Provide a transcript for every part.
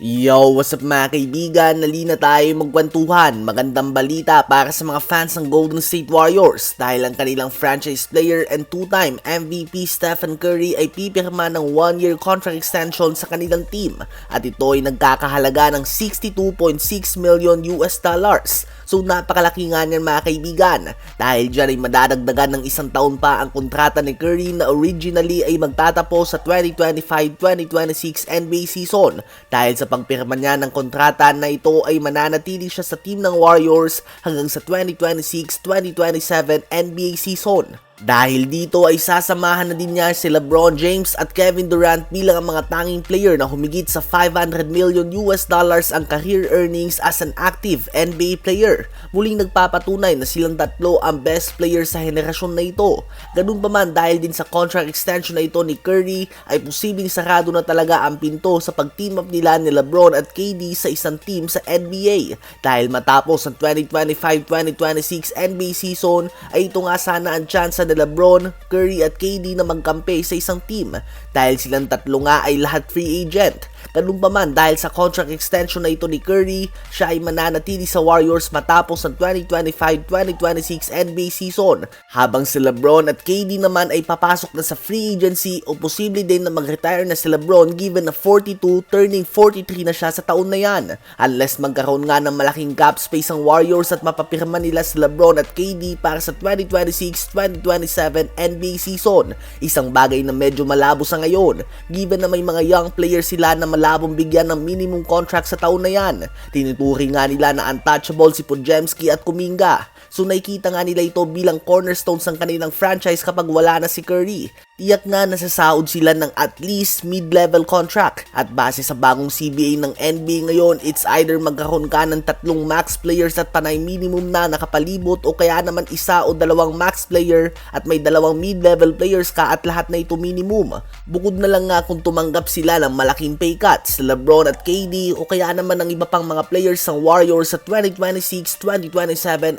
Yo, what's up mga kaibigan? Nali na tayo magkwentuhan. Magandang balita para sa mga fans ng Golden State Warriors dahil ang kanilang franchise player and two-time MVP Stephen Curry ay pipirma ng one-year contract extension sa kanilang team at ito ay nagkakahalaga ng 62.6 million US dollars. So napakalaki nga niyan mga kaibigan dahil dyan ay madadagdagan ng isang taon pa ang kontrata ni Curry na originally ay magtatapos sa 2025-2026 NBA season dahil sa pagpirma niya ng kontrata na ito ay mananatili siya sa team ng Warriors hanggang sa 2026-2027 NBA season. Dahil dito ay sasamahan na din niya si LeBron James at Kevin Durant bilang ang mga tanging player na humigit sa 500 million US dollars ang career earnings as an active NBA player. Muling nagpapatunay na silang tatlo ang best player sa henerasyon na ito. Ganun pa man dahil din sa contract extension na ito ni Curry ay posibleng sarado na talaga ang pinto sa pag-team up nila ni LeBron at KD sa isang team sa NBA. Dahil matapos ang 2025-2026 NBA season ay ito nga sana ang chance ni LeBron, Curry at KD na magkampi sa isang team dahil silang tatlo nga ay lahat free agent. Ganun pa man dahil sa contract extension na ito ni Curry, siya ay mananatili sa Warriors matapos ang 2025-2026 NBA season. Habang si LeBron at KD naman ay papasok na sa free agency o posible din na mag-retire na si LeBron given na 42 turning 43 na siya sa taon na yan. Unless magkaroon nga ng malaking cap space ang Warriors at mapapirma nila si LeBron at KD para sa 2026-2027 NBA season. Isang bagay na medyo malabo sa ngayon given na may mga young players sila na malabong bigyan ng minimum contract sa taon na yan. Tinuturing nga nila na untouchable si Podziemski at Kuminga. So nakikita nga nila ito bilang cornerstones ng kanilang franchise kapag wala na si Curry. Tiyak na nasasaod sila ng at least mid-level contract. At base sa bagong CBA ng NBA ngayon, it's either magkaroon ka ng tatlong max players at panay minimum na nakapalibot o kaya naman isa o dalawang max player at may dalawang mid-level players ka at lahat na ito minimum. Bukod na lang nga kung tumanggap sila ng malaking pay cuts, LeBron at KD o kaya naman ng iba pang mga players ng Warriors sa 2026-2027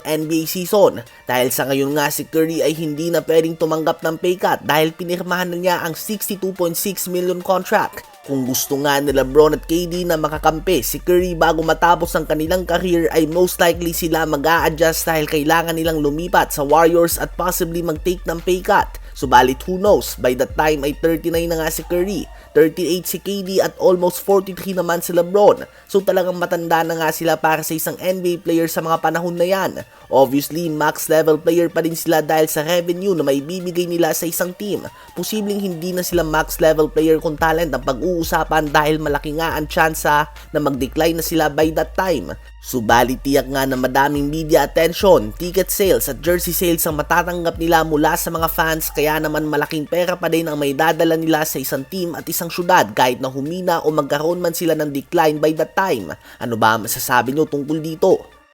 NBA season. Dahil sa ngayon nga si Curry ay hindi na pwedeng tumanggap ng pay cut dahil pinirmahan na niya ang 62.6 million contract. Kung gusto nga ni LeBron at KD na makakampi si Curry bago matapos ang kanilang career ay most likely sila mag adjust dahil kailangan nilang lumipat sa Warriors at possibly mag-take ng pay cut. Subalit who knows, by that time ay 39 na nga si Curry, 38 si KD at almost 43 naman si LeBron. So talagang matanda na nga sila para sa isang NBA player sa mga panahon na yan. Obviously, max level player pa din sila dahil sa revenue na may bibigay nila sa isang team. Posibleng hindi na sila max level player kung talent ang pag-uusapan dahil malaki nga ang tsansa na mag-decline na sila by that time. Subalit tiyak nga na madaming media attention, ticket sales at jersey sales ang matatanggap nila mula sa mga fans kaya naman malaking pera pa din ang may dadala nila sa isang team at isang syudad kahit na humina o magkaroon man sila ng decline by that time. Ano ba masasabi nyo tungkol dito?